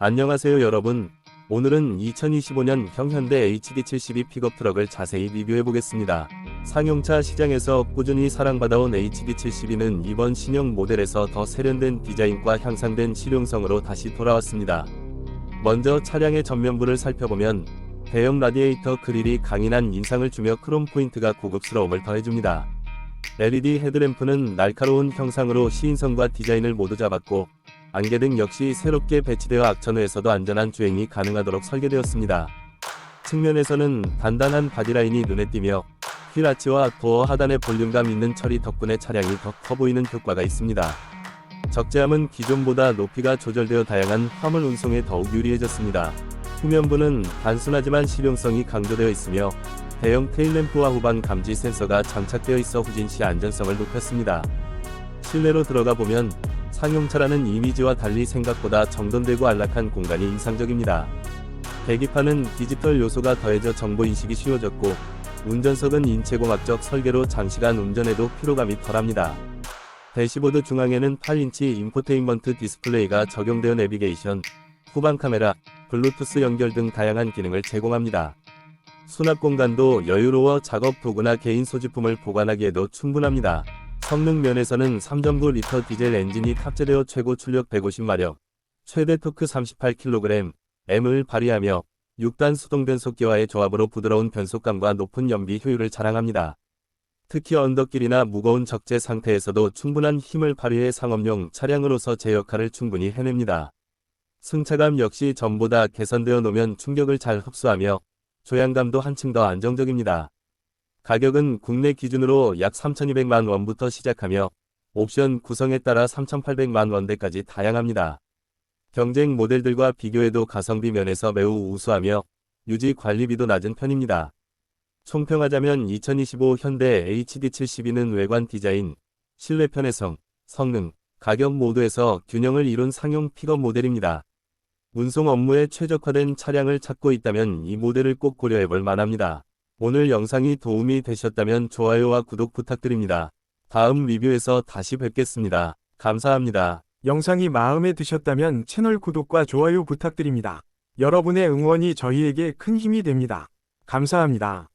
안녕하세요 여러분. 오늘은 2025년 형현대 HD72 픽업 트럭을 자세히 리뷰해 보겠습니다. 상용차 시장에서 꾸준히 사랑받아온 HD72는 이번 신형 모델에서 더 세련된 디자인과 향상된 실용성으로 다시 돌아왔습니다. 먼저 차량의 전면부를 살펴보면 대형 라디에이터 그릴이 강인한 인상을 주며 크롬 포인트가 고급스러움을 더해줍니다. LED 헤드램프는 날카로운 형상으로 시인성과 디자인을 모두 잡았고 안개등 역시 새롭게 배치되어 악천후에서도 안전한 주행이 가능하도록 설계되었습니다. 측면에서는 단단한 바디라인이 눈에 띄며 휠 아치와 도어 하단의 볼륨감 있는 처리 덕분에 차량이 더 커 보이는 효과가 있습니다. 적재함은 기존보다 높이가 조절되어 다양한 화물 운송에 더욱 유리해졌습니다. 후면부는 단순하지만 실용성이 강조되어 있으며 대형 테일램프와 후방 감지 센서가 장착되어 있어 후진 시 안전성을 높였습니다. 실내로 들어가 보면 상용차라는 이미지와 달리 생각보다 정돈되고 안락한 공간이 인상적입니다. 계기판은 디지털 요소가 더해져 정보 인식이 쉬워졌고 운전석은 인체공학적 설계로 장시간 운전에도 피로감이 덜합니다. 대시보드 중앙에는 8인치 인포테인먼트 디스플레이가 적용되어 내비게이션, 후방 카메라, 블루투스 연결 등 다양한 기능을 제공합니다. 수납 공간도 여유로워 작업 도구나 개인 소지품을 보관하기에도 충분합니다. 성능 면에서는 3.9리터 디젤 엔진이 탑재되어 최고 출력 150마력, 최대 토크 38kg, M을 발휘하며 6단 수동 변속기와의 조합으로 부드러운 변속감과 높은 연비 효율을 자랑합니다. 특히 언덕길이나 무거운 적재 상태에서도 충분한 힘을 발휘해 상업용 차량으로서 제 역할을 충분히 해냅니다. 승차감 역시 전보다 개선되어 놓으면 충격을 잘 흡수하며 조향감도 한층 더 안정적입니다. 가격은 국내 기준으로 약 3,200만 원부터 시작하며 옵션 구성에 따라 3,800만 원대까지 다양합니다. 경쟁 모델들과 비교해도 가성비 면에서 매우 우수하며 유지 관리비도 낮은 편입니다. 총평하자면 2025 현대 HD72는 외관 디자인, 실내 편의성, 성능, 가격 모두에서 균형을 이룬 상용 픽업 모델입니다. 운송 업무에 최적화된 차량을 찾고 있다면 이 모델을 꼭 고려해 볼 만합니다. 오늘 영상이 도움이 되셨다면 좋아요와 구독 부탁드립니다. 다음 리뷰에서 다시 뵙겠습니다. 감사합니다. 영상이 마음에 드셨다면 채널 구독과 좋아요 부탁드립니다. 여러분의 응원이 저희에게 큰 힘이 됩니다. 감사합니다.